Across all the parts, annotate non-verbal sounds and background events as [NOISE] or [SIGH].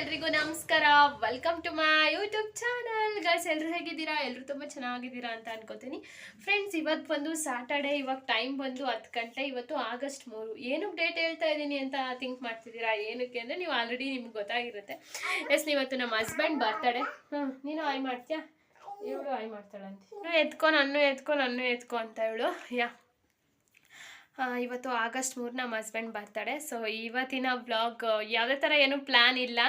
ಎಲ್ರಿಗೂ ನಮಸ್ಕಾರ. Welcome to my YouTube channel guys ಎಲ್ಲರೂ ಹೇಗಿದ್ದೀರಾ? ಎಲ್ಲರೂ ತುಂಬ ಚೆನ್ನಾಗಿದ್ದೀರಾ ಅಂತ ಅನ್ಕೋತೀನಿ. ಫ್ರೆಂಡ್ಸ್ ಇವತ್ತು ಬಂದು ಸ್ಯಾಟರ್ಡೇ ಇವಾಗ ಟೈಮ್ ಬಂದು ಹತ್ತು ಗಂಟೆ, ಇವತ್ತು ಆಗಸ್ಟ್ ಮೂರು. ಏನಕ್ಕೆ ಡೇಟ್ ಹೇಳ್ತಾ ಇದ್ದೀನಿ ಅಂತ ಥಿಂಕ್ ಮಾಡ್ತಿದ್ದೀರಾ? ಏನಕ್ಕೆ ಅಂದರೆ ನೀವು ಆಲ್ರೆಡಿ ನಿಮ್ಗೆ ಗೊತ್ತಾಗಿರುತ್ತೆ. ಎಸ್ ಇವತ್ತು ನಮ್ಮ ಹಸ್ಬೆಂಡ್ ಬರ್ತಡೆ ಹ್ಞೂ ನೀನು ಆಯ್ ಮಾಡ್ತೀಯಾ? ಇವಳು ಆಯ್ ಮಾಡ್ತಾಳಂತೆ. ಎತ್ಕೊ, ನನ್ನ ಎತ್ಕೊ ನನ್ನ ಎತ್ಕೊ ಅಂತ ಇವಳು. ಯಾ. ಇವತ್ತು ಆಗಸ್ಟ್ ಮೂರು ನಮ್ಮ ಹಸ್ಬೆಂಡ್ ಬರ್ತಾರೆ. ಸೊ ಇವತ್ತಿನ ಬ್ಲಾಗ್ ಯಾವುದೇ ಥರ ಏನು ಪ್ಲ್ಯಾನ್ ಇಲ್ಲ.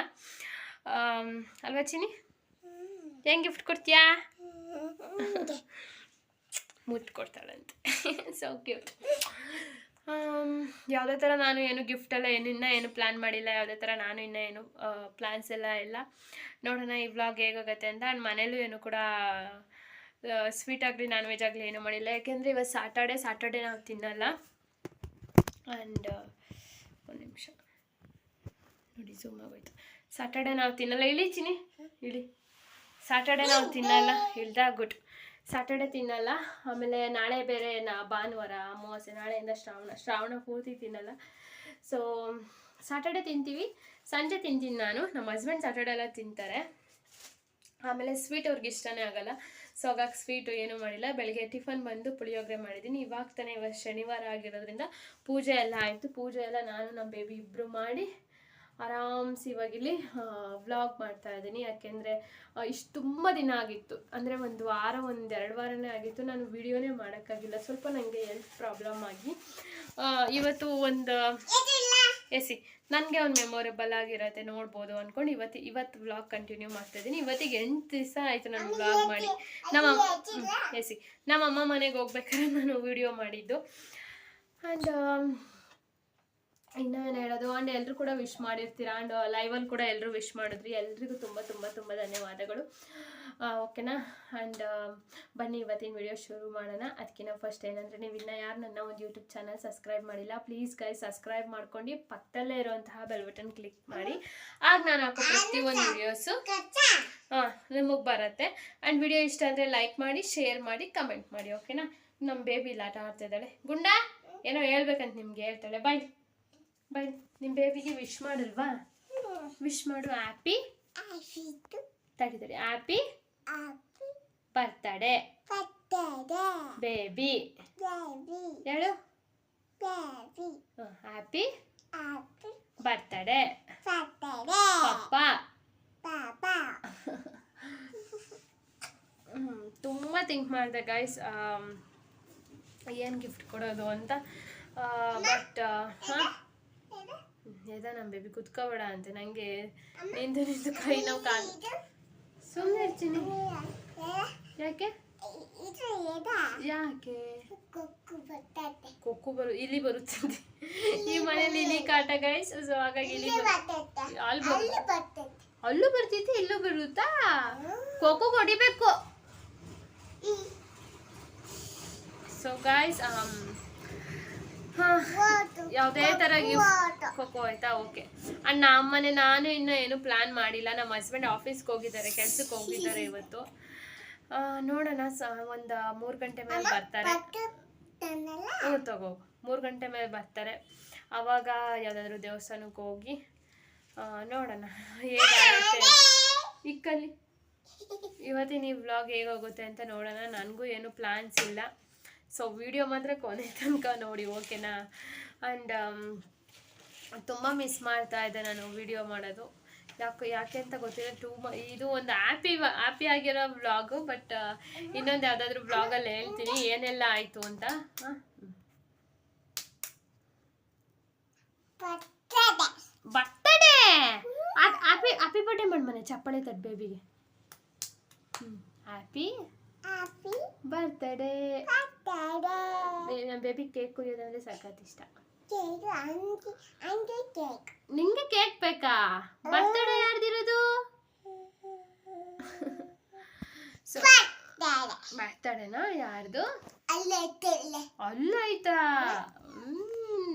ಅಲ್ವಾ ಚಿನಿ ಹೆಂಗೆ ಗಿಫ್ಟ್ ಕೊಡ್ತೀಯಾ? ಮುಟ್ಕೊಡ್ತಾಳಂತೆ ಸೊ [LAUGHS] ಕ್ಯೂಟ್ ಯಾವುದೇ ಥರ ನಾನು ಏನು ಗಿಫ್ಟ್ ಎಲ್ಲ ಏನು, ಇನ್ನೂ ಏನು ಪ್ಲ್ಯಾನ್ ಮಾಡಿಲ್ಲ. ಯಾವುದೇ ಥರ ನಾನು ಇನ್ನೂ ಏನು ಪ್ಲ್ಯಾನ್ಸ್ ಎಲ್ಲ ಇಲ್ಲ. ನೋಡೋಣ ಈ ವ್ಲಾಗ್ ಹೇಗಾಗತ್ತೆ ಅಂತ. ಆ್ಯಂಡ್ ಮನೇಲೂ ಏನು ಕೂಡ ಸ್ವೀಟ್ ಆಗಲಿ ನಾನ್ ವೆಜ್ ಆಗಲಿ ಏನೂ ಮಾಡಿಲ್ಲ. ಯಾಕೆಂದರೆ ಇವತ್ತು ಸಾಟರ್ಡೆ ಸಾಟರ್ಡೆ ನಾವು ತಿನ್ನಲ್ಲ. ಆ್ಯಂಡ್ ಒಂದು ನಿಮಿಷ. ನೋಡಿ ಝೂಮ್ ಆಗೋಯ್ತು. ಸಾಟರ್ಡೆ ನಾವು ತಿನ್ನಲ್ಲ. ಇಳಿ ಚಿನಿ ಇಳಿ. ಸಾಟರ್ಡೆ ನಾವು ತಿನ್ನಲ್ಲ. ಇಳ್ದ, ಗುಡ್. ಸಾಟರ್ಡೆ ತಿನ್ನಲ್ಲ. ಆಮೇಲೆ ನಾಳೆ ಬೇರೆ ನಾ, ಭಾನುವಾರ, ಅಮಾವಾಸ್ಯೆ, ನಾಳೆಯಿಂದ ಶ್ರಾವಣ. ಶ್ರಾವಣ ಪೂರ್ತಿ ತಿನ್ನಲ್ಲ. ಸೊ ಸಾಟರ್ಡೆ ತಿಂತೀವಿ. ಸಂಜೆ ತಿಂತೀನಿ ನಾನು. ನಮ್ಮ ಹಸ್ಬೆಂಡ್ ಸಾಟರ್ಡೆ ಎಲ್ಲ ತಿಂತಾರೆ. ಆಮೇಲೆ ಸ್ವೀಟ್ ಅವ್ರಿಗೆ ಇಷ್ಟನೇ ಆಗಲ್ಲ. ಸೊ ಹಾಗಾಗಿ ಸ್ವೀಟು ಏನೂ ಮಾಡಿಲ್ಲ. ಬೆಳಗ್ಗೆ ಟಿಫನ್ ಬಂದು ಪುಳಿಯೋಗರೆ ಮಾಡಿದ್ದೀನಿ. ಇವಾಗ ತಾನೇ ಇವತ್ತು ಶನಿವಾರ ಆಗಿರೋದ್ರಿಂದ ಪೂಜೆ ಎಲ್ಲ ಆಯಿತು. ಪೂಜೆ ಎಲ್ಲ ನಾನು ನಮ್ಮ ಬೇಬಿ ಇಬ್ಬರು ಮಾಡಿ ಆರಾಮ್ಸಿ ಇವಾಗ ಇಲ್ಲಿ ವ್ಲಾಗ್ ಮಾಡ್ತಾ ಇದ್ದೀನಿ. ಯಾಕೆಂದರೆ ಇಷ್ಟು ತುಂಬ ದಿನ ಆಗಿತ್ತು. ಅಂದರೆ ಒಂದು ವಾರ, ಒಂದು ಎರಡು ವಾರನೇ ಆಗಿತ್ತು. ನಾನು ವಿಡಿಯೋನೇ ಮಾಡೋಕ್ಕಾಗಿಲ್ಲ. ಸ್ವಲ್ಪ ನನಗೆ ಹೆಲ್ತ್ ಪ್ರಾಬ್ಲಮ್ ಆಗಿ ಇವತ್ತು ಒಂದು ಎಸಿ ನನಗೆ ಒಂದು ಮೆಮೊರೇಬಲ್ ಆಗಿರತ್ತೆ ನೋಡ್ಬೋದು ಅಂದ್ಕೊಂಡು ಇವತ್ತು ಇವತ್ತು ವ್ಲಾಗ್ ಕಂಟಿನ್ಯೂ ಮಾಡ್ತಾ ಇದ್ದೀನಿ. ಇವತ್ತಿಗೆ ಎಂಟು ದಿವಸ ಆಯಿತು ನಾನು ವ್ಲಾಗ್ ಮಾಡಿ. ನಮ್ಮ ಎಸಿ ನಮ್ಮ ಅಮ್ಮ ಮನೆಗೆ ಹೋಗ್ಬೇಕಾದ್ರೆ ನಾನು ವಿಡಿಯೋ ಮಾಡಿದ್ದು. ಆ್ಯಂಡ್ ಇನ್ನೇನು ಹೇಳೋದು? ಆ್ಯಂಡ್ ಎಲ್ಲರೂ ಕೂಡ ವಿಶ್ ಮಾಡಿರ್ತೀರ? ಆ್ಯಂಡ್ ಲೈವಲ್ಲಿ ಕೂಡ ಎಲ್ಲರೂ ವಿಶ್ ಮಾಡಿದ್ರಿ. ಎಲ್ರಿಗೂ ತುಂಬ ತುಂಬ ತುಂಬ ಧನ್ಯವಾದಗಳು. ಓಕೆನಾ ಆ್ಯಂಡ್ ಬನ್ನಿ ಇವತ್ತಿನ ವಿಡಿಯೋ ಶುರು ಮಾಡೋಣ. ಅದಕ್ಕಿಂತ ಫಸ್ಟ್ ಏನಂದರೆ ನೀವು ಇನ್ನೂ ಯಾರು ನನ್ನ ಒಂದು ಯೂಟ್ಯೂಬ್ ಚಾನಲ್ ಸಬ್ಸ್ಕ್ರೈಬ್ ಮಾಡಿಲ್ಲ ಪ್ಲೀಸ್ ಗೈ ಸಬ್ಸ್ಕ್ರೈಬ್ ಮಾಡ್ಕೊಂಡು ಪಕ್ಕದಲ್ಲೇ ಇರುವಂತಹ ಬೆಲ್ ಬಟನ್ ಕ್ಲಿಕ್ ಮಾಡಿ. ಆಗ ನಾನು ಹಾಕೋ ಪ್ರತಿಯೊಂದು ವಿಡಿಯೋಸು ಹಾಂ ನಿಮಗೆ ಬರುತ್ತೆ. ಆ್ಯಂಡ್ ವಿಡಿಯೋ ಇಷ್ಟ ಅಂದರೆ ಲೈಕ್ ಮಾಡಿ ಶೇರ್ ಮಾಡಿ ಕಮೆಂಟ್ ಮಾಡಿ ಓಕೆನಾ ನಮ್ಮ ಬೇಬಿ ಇಲ್ಲ ಆಟ ಆಡ್ತಾ ಇದ್ದಾಳೆ ಗುಂಡ? ಏನೋ ಹೇಳ್ಬೇಕಂತ ನಿಮ್ಗೆ ಹೇಳ್ತಾಳೆ. ಬಾಯ್ ಬಾಯ್ ನಿಮ್ಮ ಬೇಬಿಗೆ ವಿಶ್ ಮಾಡಲ್ವಾ? ವಿಶ್ ಮಾಡು ಹ್ಯಾಪಿ ತಡಿ ತಡಿ ಹ್ಯಾಪಿ ಬರ್ತಡೆ ಬೇಬಿ ಹೇಳು? ಹ್ಯಾಪಿ ಬರ್ತಡೆ ಪಪ್ಪ. ತುಂಬ ಥಿಂಕ್ ಮಾಡಿದೆ ಗೈಸ್ ಏನು ಗಿಫ್ಟ್ ಕೊಡೋದು ಅಂತ? ಬಟ್ ಹಾಂ? ಎದ ನಮ್ಮ ಬೇಬಿ ಕುತ್ಕೋಬೇಡ ಅಂತ. ನಂಗೆ ನಿಂದು ನಿಂದು ಕೈ ನಾವು ಕಾಲು ಸುಮ್ಮನೆ ಇರ್ತೀನಿ. ಯಾಕೆ? ಯಾಕೆ? ಕೊಕ್ಕು ಬರು ಇಲ್ಲಿ ಬರುತ್ತದೆ ಈ ಮನೇಲಿ ಇಲ್ಲಿ ಕಾಟ ಗೈಸ್ ಸೊ ಹಾಗಾಗಿ ಇಲ್ಲಿ ಅಲ್ಲಿ ಬರುತ್ತೆ ಅಲ್ಲೂ ಬರ್ತೈತಿ ಇಲ್ಲೂ ಬರುತ್ತಾ? ಕೊಕ್ಕು ಹೊಡಿಬೇಕು. ಸೊ ಗಾಯ್ಸ್ ಯಾವುದೇ ತರ ಗಿಫ್ಟ್ ಖೋಖೋ ಆಯ್ತಾ? ಓಕೆ ಅಣ್ಣ ಅಮ್ಮನೆ ನಾನು ಇನ್ನೂ ಏನು ಪ್ಲಾನ್ ಮಾಡಿಲ್ಲ. ನಮ್ಮ ಹಸ್ಬೆಂಡ್ ಆಫೀಸ್ಗೆ ಹೋಗಿದ್ದಾರೆ ಕೆಲ್ಸಕ್ಕೆ ಹೋಗಿದ್ದಾರೆ ಇವತ್ತು. ನೋಡೋಣ ಸ ಒಂದು ಮೂರು ಗಂಟೆ ಮೇಲೆ ಬರ್ತಾರೆ. ಹ್ಞೂ ತಗೋ. ಮೂರು ಗಂಟೆ ಮೇಲೆ ಬರ್ತಾರೆ. ಅವಾಗ ಯಾವುದಾದ್ರೂ ದೇವಸ್ಥಾನಕ್ಕೆ ಹೋಗಿ ನೋಡೋಣ. ಹೇಗಾಗುತ್ತೆ ಇಕ್ಕಲ್ಲಿ ಇವತ್ತಿನ ಈ ವ್ಲಾಗ್ ಹೇಗೋಗುತ್ತೆ ಅಂತ ನೋಡೋಣ. ನನಗೂ ಏನು ಪ್ಲ್ಯಾನ್ಸ್ ಇಲ್ಲ. ಸೊ ವಿಡಿಯೋ ಮಾತ್ರ ಕೊನೆ ತನಕ ನೋಡಿ ಓಕೆನಾ ಆ್ಯಂಡ್ ತುಂಬ ಮಿಸ್ ಮಾಡ್ತಾ ಇದ್ದೆ ನಾನು ವಿಡಿಯೋ ಮಾಡೋದು. ಯಾಕೆ ಯಾಕೆ ಅಂತ ಗೊತ್ತಿಲ್ಲ ಟೂ ಮ ಇದು ಒಂದು ಹ್ಯಾಪಿ ಹ್ಯಾಪಿ ಆಗಿರೋ ವ್ಲಾಗು ಬಟ್ ಇನ್ನೊಂದು ಯಾವುದಾದ್ರೂ ವ್ಲಾಗಲ್ಲಿ ಹೇಳ್ತೀನಿ ಏನೆಲ್ಲ ಆಯಿತು ಅಂತ. ಬರ್ತಡೇ. ಹ್ಯಾಪಿ ಹ್ಯಾಪಿ ಬರ್ಡೇ ಮಾಡಿ ಮನೆ ಚಪ್ಪಾಳೆ ತಟ್ ಬೇಬಿಗೆ ಹ್ಞೂ ಹ್ಯಾಪಿ ಬರ್ತಡೇ ನಮ್ಮ ಬೇಬಿ ಕೇಕ್ ಕುಯ್ಯೋದಂದ್ರೆ ಸಖತ್ ಇಷ್ಟ ನಿಂಗೆ ಕೇಕ್ ಬೇಕಾ? ಬರ್ತಡೇ ಯಾರ್ದಿರೋದು? ಬರ್ತಡೇನಾ ಯಾರ್ದು? ಅಲ್ಲಾಯ್ತಾ ಹ್ಮ್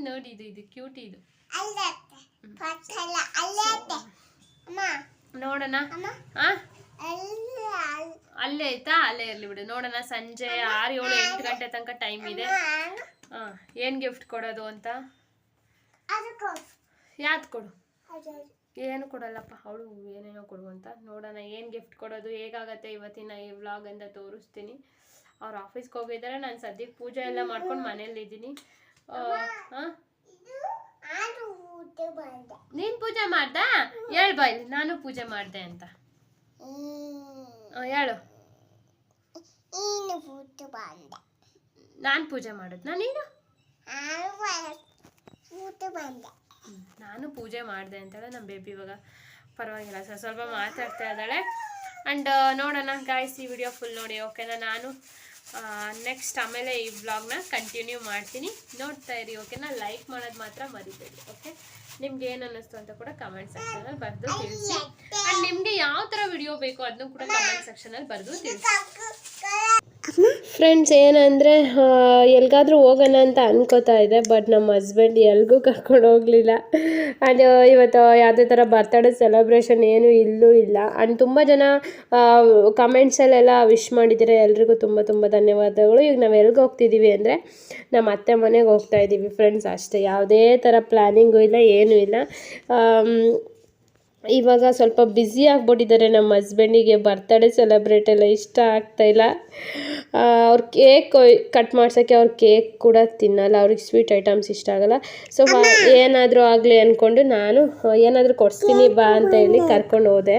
ನೋಡಿ ಇದು ಇದು ಕ್ಯೂಟ್ ಇದು. ನೋಡೋಣ. ಅಲ್ಲೇ ಆಯ್ತಾ? ಅಲ್ಲೇ ಇರ್ಲಿ ಬಿಡು. ನೋಡೋಣ ಸಂಜೆ ಆರು ಏಳು ಎಂಟು ಗಂಟೆ ತನಕ ಟೈಮ್ ಇದೆ. ಹಾ ಏನ್ ಗಿಫ್ಟ್ ಕೊಡೋದು ಅಂತ? ಯಾವ್ದು ಕೊಡು? ಏನು ಕೊಡಲ್ಲಪ್ಪ ಅವಳು ಏನೇನೋ ಕೊಡುವಂತ ನೋಡೋಣ ಏನು ಗಿಫ್ಟ್ ಕೊಡೋದು ಹೇಗಾಗತ್ತೆ ಇವತ್ತಿನ ಈ ವ್ಲಾಗ್ ಅಂತ ತೋರಿಸ್ತೀನಿ. ಅವ್ರು ಆಫೀಸ್ಗೆ ಹೋಗಿದ್ದಾರೆ ನಾನು ಸದ್ಯಕ್ಕೆ ಪೂಜೆ ಎಲ್ಲ ಮಾಡ್ಕೊಂಡು ಮನೇಲಿ ಇದ್ದೀನಿ. ನೀನು ಪೂಜೆ ಮಾಡ್ದಾ? ಹೇಳ್ಬಾ ಇಲ್ಲಿ ನಾನು ಪೂಜೆ ಮಾಡಿದೆ ಅಂತ. ಹೇಳು. ನಾನು ಪೂಜೆ ಮಾಡಿದ್ನಾ ನೀನು ನಾನು ಪೂಜೆ ಮಾಡಿದೆ ಅಂತೇಳಿ ನಮ್ಮ ಬೇಬಿ ಇವಾಗ ಪರವಾಗಿಲ್ಲ ಸರ್ ಸ್ವಲ್ಪ ಮಾತಾಡ್ತಾ ಇದ್ದಾಳೆ. ಆ್ಯಂಡ್ ನೋಡೋಣ ಗಾಯ್ಸ್ ಈ ವಿಡಿಯೋ ಫುಲ್ ನೋಡಿ ಓಕೆನಾ ನಾನು ನೆಕ್ಸ್ಟ್ ಆಮೇಲೆ ಈ ವ್ಲಾಗ್ನ ಕಂಟಿನ್ಯೂ ಮಾಡ್ತೀನಿ. ನೋಡ್ತಾ ಇರಿ ಓಕೆನಾ ಲೈಕ್ ಮಾಡೋದು ಮಾತ್ರ ಮರಿಬೇಡಿ ಓಕೆ ನಿಮ್ಗೆ ಏನು ಅನ್ನಿಸ್ತು ಅಂತ ಕೂಡ ಕಮೆಂಟ್ ಸೆಕ್ಷನಲ್ಲಿ ಬರೆದು ತಿಳಿಸಿ. ಆ್ಯಂಡ್ ನಿಮಗೆ ಯಾವ ತರ ವಿಡಿಯೋ ಬೇಕು ಅದನ್ನು ಕೂಡ ಕಮೆಂಟ್ ಸೆಕ್ಷನಲ್ಲಿ ಬರೆದು ತಿಳಿಸಿ. ಫ್ರೆಂಡ್ಸ್ ಏನಂದರೆ ಎಲ್ಗಾದ್ರೂ ಹೋಗೋಣ ಅಂತ ಅನ್ಕೋತಾ ಇದೆ ಬಟ್ ನಮ್ಮ ಹಸ್ಬೆಂಡ್ ಎಲ್ಗೂ [LAUGHS] ಕರ್ಕೊಂಡು ಹೋಗಲಿಲ್ಲ. ಆ್ಯಂಡ್ ಇವತ್ತು ಯಾವುದೇ ಥರ ಬರ್ತಡೇ ಸೆಲೆಬ್ರೇಷನ್ ಏನೂ ಇಲ್ಲೂ ಇಲ್ಲ. ಆ್ಯಂಡ್ ತುಂಬ ಜನ ಕಮೆಂಟ್ಸಲ್ಲೆಲ್ಲ ವಿಶ್ ಮಾಡಿದರೆ ಎಲ್ರಿಗೂ ತುಂಬ ತುಂಬ ಧನ್ಯವಾದಗಳು. ಈಗ ನಾವು ಎಲ್ಗೆ ಹೋಗ್ತಿದ್ದೀವಿ ಅಂದರೆ ನಮ್ಮ ಅತ್ತೆ ಮನೆಗೆ ಹೋಗ್ತಾ ಇದ್ದೀವಿ ಫ್ರೆಂಡ್ಸ್ ಅಷ್ಟೇ. ಯಾವುದೇ ಥರ ಪ್ಲ್ಯಾನಿಂಗು ಇಲ್ಲ, ಏನೂ ಇಲ್ಲ. ಇವಾಗ ಸ್ವಲ್ಪ ಬ್ಯುಸಿ ಆಗ್ಬಿಟ್ಟಿದ್ದಾರೆ. ನಮ್ಮ ಹಸ್ಬೆಂಡಿಗೆ ಬರ್ತಡೇ ಸೆಲೆಬ್ರೇಟ್ ಎಲ್ಲ ಇಷ್ಟ ಆಗ್ತಾಯಿಲ್ಲ ಅವ್ರ ಕೇಕ್ ಕಟ್ ಮಾಡ್ಸೋಕ್ಕೆ ಅವ್ರ ಕೇಕ್ ಕೂಡ ತಿನ್ನಲ್ಲ. ಅವ್ರಿಗೆ ಸ್ವೀಟ್ ಐಟಮ್ಸ್ ಇಷ್ಟ ಆಗಲ್ಲ. ಸೊ ಏನಾದರೂ ಆಗಲಿ ಅಂದ್ಕೊಂಡು ನಾನು ಏನಾದರೂ ಕೊಡಿಸ್ತೀನಿ ಬಾ ಅಂತ ಹೇಳಿ ಕರ್ಕೊಂಡು ಹೋದೆ.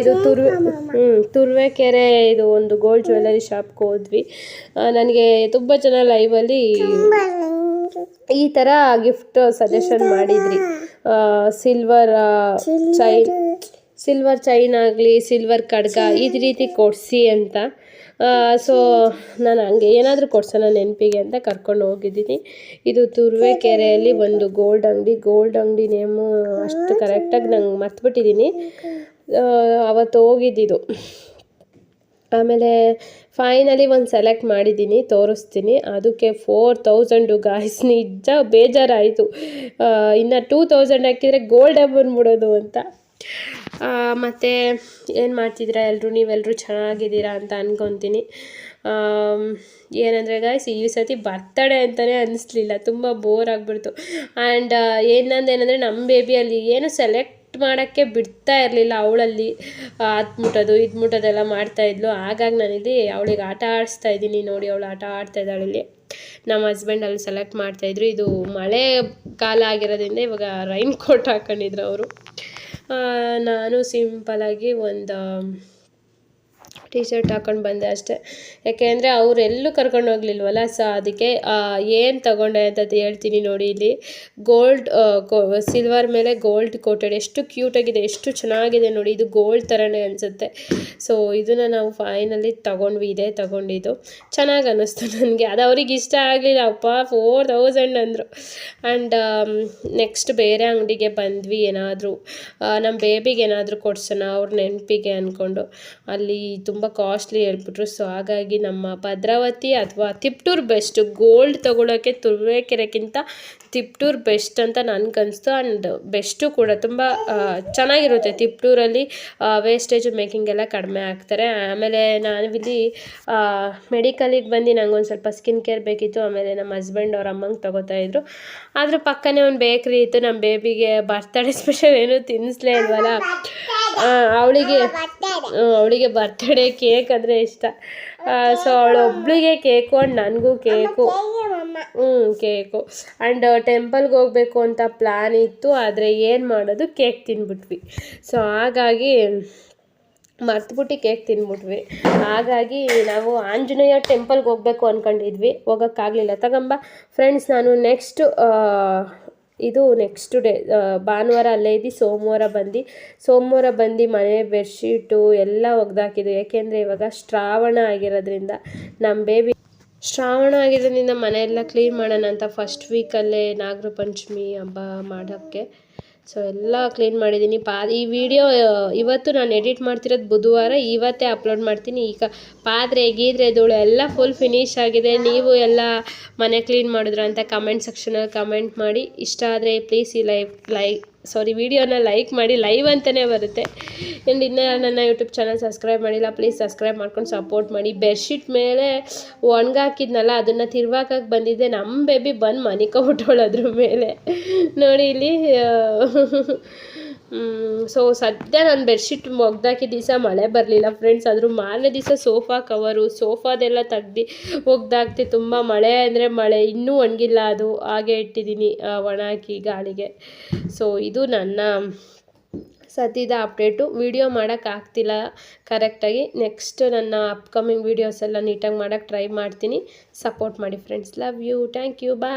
ಇದು ತುರ್ವೆ ಹ್ಞೂ ತುರ್ವೆಕೆರೆ ಇದು ಒಂದು ಗೋಲ್ಡ್ ಜ್ಯುವೆಲ್ಲರಿ ಶಾಪ್ಗೆ ಹೋದ್ವಿ. ನನಗೆ ತುಂಬ ಜನ ಲೈವಲ್ಲಿ ಈ ಥರ ಗಿಫ್ಟ್ ಸಜೆಷನ್ ಮಾಡಿದ್ರಿ. ಸಿಲ್ವರ್ ಚೈನ್ ಸಿಲ್ವರ್ ಚೈನ್ ಆಗಲಿ ಸಿಲ್ವರ್ ಖಡ್ಗ ಈ ರೀತಿ ಕೊಡಿಸಿ ಅಂತ. ಸೊ ನಾನು ಹಂಗೆ ಏನಾದರೂ ಕೊಡ್ಸೋಣ ನೆನಪಿಗೆ ಅಂತ ಕರ್ಕೊಂಡು ಹೋಗಿದ್ದೀನಿ. ಇದು ತುರುವೇಕೆರೆಯಲ್ಲಿ ಒಂದು ಗೋಲ್ಡ್ ಅಂಗಡಿ ಗೋಲ್ಡ್ ಅಂಗಡಿ ನೇಮು ಅಷ್ಟು ಕರೆಕ್ಟಾಗಿ ನಂಗೆ ಮರ್ತ್ಬಿಟ್ಟಿದ್ದೀನಿ. ಅವತ್ತು ಹೋಗಿದ್ದಿದ್ದು ಆಮೇಲೆ ಫೈನಲಿ ಒಂದು ಸೆಲೆಕ್ಟ್ ಮಾಡಿದ್ದೀನಿ, ತೋರಿಸ್ತೀನಿ. ಅದಕ್ಕೆ ಫೋರ್ ತೌಸಂಡು ಗಾಯ್ಸ್ ನಿಜ ಬೇಜಾರಾಯಿತು. ಇನ್ನು ಟೂ ತೌಸಂಡ್ ಹಾಕಿದರೆ ಗೋಲ್ಡೇ ಬಂದ್ಬಿಡೋದು ಅಂತ. ಮತ್ತು ಏನು ಮಾಡ್ತಿದ್ದೀರಾ ಎಲ್ಲರೂ ನೀವೆಲ್ಲರೂ ಚೆನ್ನಾಗಿದ್ದೀರಾ ಅಂತ ಅನ್ಕೊತೀನಿ. ಏನಂದರೆ ಗಾಯ್ಸ್ ಈ ಸತಿ ಬರ್ತಡೆ ಅಂತಲೇ ಅನ್ನಿಸ್ಲಿಲ್ಲ ತುಂಬ ಬೋರ್ ಆಗಿಬಿಡ್ತು. ಆ್ಯಂಡ್ ಏನಂದೇನಂದರೆ ನಮ್ಮ ಬೇಬಿಯಲ್ಲಿ ಏನು ಸೆಲೆಕ್ಟ್ ಮಾಡೋಕ್ಕೆ ಬಿಡ್ತಾ ಇರಲಿಲ್ಲ ಅವಳಲ್ಲಿ. ಅದು ಮುಟ್ಟೋದು ಇದು ಮುಟ್ಟೋದೆಲ್ಲ ಮಾಡ್ತಾಯಿದ್ಲು ಹಾಗಾಗಿ ನಾನಿಲ್ಲಿ ಅವಳಿಗೆ ಆಟ ಆಡಿಸ್ತಾ ಇದ್ದೀನಿ ನೋಡಿ, ಅವಳು ಆಟ ಆಡ್ತಾ ಇದ್ದಾಳೆ ಇಲ್ಲಿ. ನಮ್ಮ ಹಸ್ಬೆಂಡ್ ಅಲ್ಲಿ ಸೆಲೆಕ್ಟ್ ಮಾಡ್ತಾಯಿದ್ರು ಇದು ಮಳೆ ಕಾಲ ಆಗಿರೋದ್ರಿಂದ ಇವಾಗ ರೈನ್ ಕೋಟ್ ಹಾಕೊಂಡಿದ್ರು ಅವರು. ನಾನು ಸಿಂಪಲ್ಲಾಗಿ ಒಂದು ಟೀ ಶರ್ಟ್ ಹಾಕೊಂಡು ಬಂದೆ ಅಷ್ಟೇ. ಯಾಕೆಂದರೆ ಅವ್ರು ಎಲ್ಲೂ ಕರ್ಕೊಂಡು ಹೋಗ್ಲಿಲ್ವಲ್ಲ? ಸೊ ಅದಕ್ಕೆ ಏನು ತಗೊಂಡೆ ಅಂತ ಹೇಳ್ತೀನಿ ನೋಡಿ ಇಲ್ಲಿ. ಗೋಲ್ಡ್ ಸಿಲ್ವರ್ ಮೇಲೆ ಗೋಲ್ಡ್ ಕೋಟೆಡ್ ಎಷ್ಟು ಕ್ಯೂಟಾಗಿದೆ ಎಷ್ಟು ಚೆನ್ನಾಗಿದೆ ನೋಡಿ. ಇದು ಗೋಲ್ಡ್ ಥರನೇ ಅನಿಸುತ್ತೆ. ಸೊ ಇದನ್ನು ನಾವು ಫೈನಲಿ ತಗೊಂಡ್ವಿ, ಇದೇ ತಗೊಂಡಿದ್ದು. ಚೆನ್ನಾಗಿ ಅನ್ನಿಸ್ತು ನನಗೆ. ಅದು ಅವ್ರಿಗೆ ಇಷ್ಟ ಆಗಲಿಲ್ಲ. ಅಪ್ಪ ಫೋರ್ ತೌಸಂಡ್ ಅಂದರು. ಆ್ಯಂಡ್ ನೆಕ್ಸ್ಟ್ ಬೇರೆ ಅಂಗಡಿಗೆ ಬಂದ್ವಿ ಏನಾದರೂ. ನಮ್ಮ ಬೇಬಿಗೆ ಏನಾದರೂ ಕೊಡ್ಸೋಣ, ಅವ್ರ ನೆನಪಿಗೆ ಅಂದ್ಕೊಂಡು ಅಲ್ಲಿ ತುಂಬ ಕಾಸ್ಟ್ಲಿ ಹೇಳ್ಬಿಟ್ರು. ಸೊ ಹಾಗಾಗಿ ನಮ್ಮ ಭದ್ರಾವತಿ ಅಥವಾ ತಿಪ್ಟೂರು ಬೆಸ್ಟ್ ಗೋಲ್ಡ್ ತೊಗೊಳೋಕ್ಕೆ ತುರುವೇಕೆರೆಗಿಂತ ತಿಪ್ಟೂರ್ ಬೆಸ್ಟ್ ಅಂತ ನನಗನ್ನಿಸ್ತು ಆ್ಯಂಡ್ ಬೆಸ್ಟು ಕೂಡ ತುಂಬ ಚೆನ್ನಾಗಿರುತ್ತೆ ತಿಪ್ಟೂರಲ್ಲಿ ವೇಸ್ಟೇಜು ಮೇಕಿಂಗ್ ಎಲ್ಲ ಕಡಿಮೆ ಆಗ್ತಾರೆ. ಆಮೇಲೆ ನಾವಿಲ್ಲಿ ಮೆಡಿಕಲಿಗೆ ಬಂದು ನಂಗೊಂದು ಸ್ವಲ್ಪ ಸ್ಕಿನ್ ಕೇರ್ ಬೇಕಿತ್ತು. ಆಮೇಲೆ ನಮ್ಮ ಹಸ್ಬೆಂಡ್ ಅವ್ರ ಅಮ್ಮಂಗೆ ತಗೋತಾ ಇದ್ರು. ಆದರೂ ಪಕ್ಕನೇ ಒಂದು ಬೇಕ್ರಿ ಇತ್ತು. ನಮ್ಮ ಬೇಬಿಗೆ ಬರ್ತಡೇ ಸ್ಪೆಷಲ್ ಏನೂ ತಿನ್ನಿಸ್ಲೇ ಇಲ್ವಲ್ಲ? ಅವಳಿಗೆ ಅವಳಿಗೆ ಬರ್ತಡೇ ಕೇಕ್ ಅಂದರೆ ಇಷ್ಟ. ಸೊ ಅವಳು ಒಬ್ಳಿಗೆ ಕೇಕು ಆ್ಯಂಡ್ ನನಗೂ ಕೇಕು. ಹ್ಞೂ ಕೇಕು. ಆ್ಯಂಡ್ ಟೆಂಪಲ್ಗೆ ಹೋಗಬೇಕು ಅಂತ ಪ್ಲ್ಯಾನ್ ಇತ್ತು ಆದರೆ ಏನು ಮಾಡೋದು? ಕೇಕ್ ತಿನ್ಬಿಟ್ವಿ. ಸೊ ಹಾಗಾಗಿ ಮರ್ತುಬಿಟ್ಟು ಕೇಕ್ ತಿನ್ಬಿಟ್ವಿ. ಹಾಗಾಗಿ ನಾವು ಆಂಜನೇಯ ಟೆಂಪಲ್ಗೆ ಹೋಗ್ಬೇಕು ಅಂದ್ಕೊಂಡಿದ್ವಿ ಹೋಗೋಕ್ಕಾಗಲಿಲ್ಲ. ತಗೊಂಬ ಫ್ರೆಂಡ್ಸ್ ನಾನು ನೆಕ್ಸ್ಟ್ ಇದು ನೆಕ್ಸ್ಟ್ ಡೇ ಭಾನುವಾರ ಅಲ್ಲೇ ಇದ್ದು, ಸೋಮವಾರ ಬಂದು ಸೋಮವಾರ ಬಂದು ಮನೆ ಬೆಡ್ಶೀಟು ಎಲ್ಲ ಒಗ್ದಾಕಿದ್ದು. ಏಕೆಂದರೆ ಇವಾಗ ಶ್ರಾವಣ ಆಗಿರೋದ್ರಿಂದ ನಮ್ಮ ಬೇಬಿ ಶ್ರಾವಣ ಆಗಿರೋದ್ರಿಂದ ಮನೆಯೆಲ್ಲ ಕ್ಲೀನ್ ಮಾಡೋಣ ಅಂತ ಫಸ್ಟ್ ವೀಕಲ್ಲೇ ನಾಗರ ಪಂಚಮಿ ಹಬ್ಬ ಮಾಡೋಕ್ಕೆ ಸೊ ಎಲ್ಲ ಕ್ಲೀನ್ ಮಾಡಿದ್ದೀನಿ ಪಾ, ಈ ವಿಡಿಯೋ ಇವತ್ತು ನಾನು ಎಡಿಟ್ ಮಾಡ್ತಿರೋದು ಬುಧವಾರ, ಇವತ್ತೇ ಅಪ್ಲೋಡ್ ಮಾಡ್ತೀನಿ. ಈಗ ಪಾತ್ರೆ ಗೀದ್ರೆ ಧೂಳು ಎಲ್ಲ ಫುಲ್ ಫಿನಿಶ್ ಆಗಿದೆ. ನೀವು ಎಲ್ಲ ಮನೆ ಕ್ಲೀನ್ ಮಾಡಿದ್ರ ಅಂತ ಕಮೆಂಟ್ ಸೆಕ್ಷನಲ್ಲಿ ಕಮೆಂಟ್ ಮಾಡಿ. ಇಷ್ಟ ಆದರೆ ಪ್ಲೀಸ್ ಈ ಲೈವ್ ಲೈಕ್ ಸಾರಿ ವಿಡಿಯೋನ ಲೈಕ್ ಮಾಡಿ ಲೈವ್ ಅಂತಲೇ ಬರುತ್ತೆ. ಆ್ಯಂಡ್ ಇನ್ನೂ ನನ್ನ ಯೂಟ್ಯೂಬ್ ಚಾನಲ್ ಸಬ್ಸ್ಕ್ರೈಬ್ ಮಾಡಿಲ್ಲ ಪ್ಲೀಸ್ ಸಬ್ಸ್ಕ್ರೈಬ್ ಮಾಡ್ಕೊಂಡು ಸಪೋರ್ಟ್ ಮಾಡಿ. ಬೆಡ್ಶೀಟ್ ಮೇಲೆ ಒಣಗಾಕಿದ್ನಲ್ಲ ಅದನ್ನು ತಿರ್ವಾಕಕ್ಕೆ ಬಂದಿದ್ದೆ. ನಮ್ಮ ಬೇಬಿ ಬಂದು ಮನಿಕೊಬಿಟ್ಟವಳು ಅದ್ರ ಮೇಲೆ. ನೋಡಿ ಇಲ್ಲಿ ಸೊ ಸದ್ಯ ನಾನು ಬೆಡ್ಶೀಟ್ ಒಗ್ದಾಕಿ ದಿವಸ ಮಳೆ ಬರಲಿಲ್ಲ ಫ್ರೆಂಡ್ಸ್ ಆದರೂ ಮಾರನೇ ದಿವಸ ಸೋಫಾ ಕವರು ಸೋಫಾದೆಲ್ಲ ತೆಗ್ದು ಒಗ್ದಾಕ್ತಿ ತುಂಬ ಮಳೆ ಅಂದರೆ ಮಳೆ, ಇನ್ನೂ ಒಣಗಿಲ್ಲ ಅದು, ಹಾಗೆ ಇಟ್ಟಿದ್ದೀನಿ ಒಣ ಹಾಕಿ ಗಾಳಿಗೆ. ಸೊ ಇದು ನನ್ನ ಸದ್ಯದ ಅಪ್ಡೇಟು ವಿಡಿಯೋ ಮಾಡೋಕ್ಕಾಗ್ತಿಲ್ಲ ಕರೆಕ್ಟಾಗಿ ನೆಕ್ಸ್ಟ್ ನನ್ನ ಅಪ್ಕಮಿಂಗ್ ವೀಡಿಯೋಸ್ ಎಲ್ಲ ನೀಟಾಗಿ ಮಾಡೋಕ್ಕೆ ಟ್ರೈ ಮಾಡ್ತೀನಿ. ಸಪೋರ್ಟ್ ಮಾಡಿ friends love you thank you bye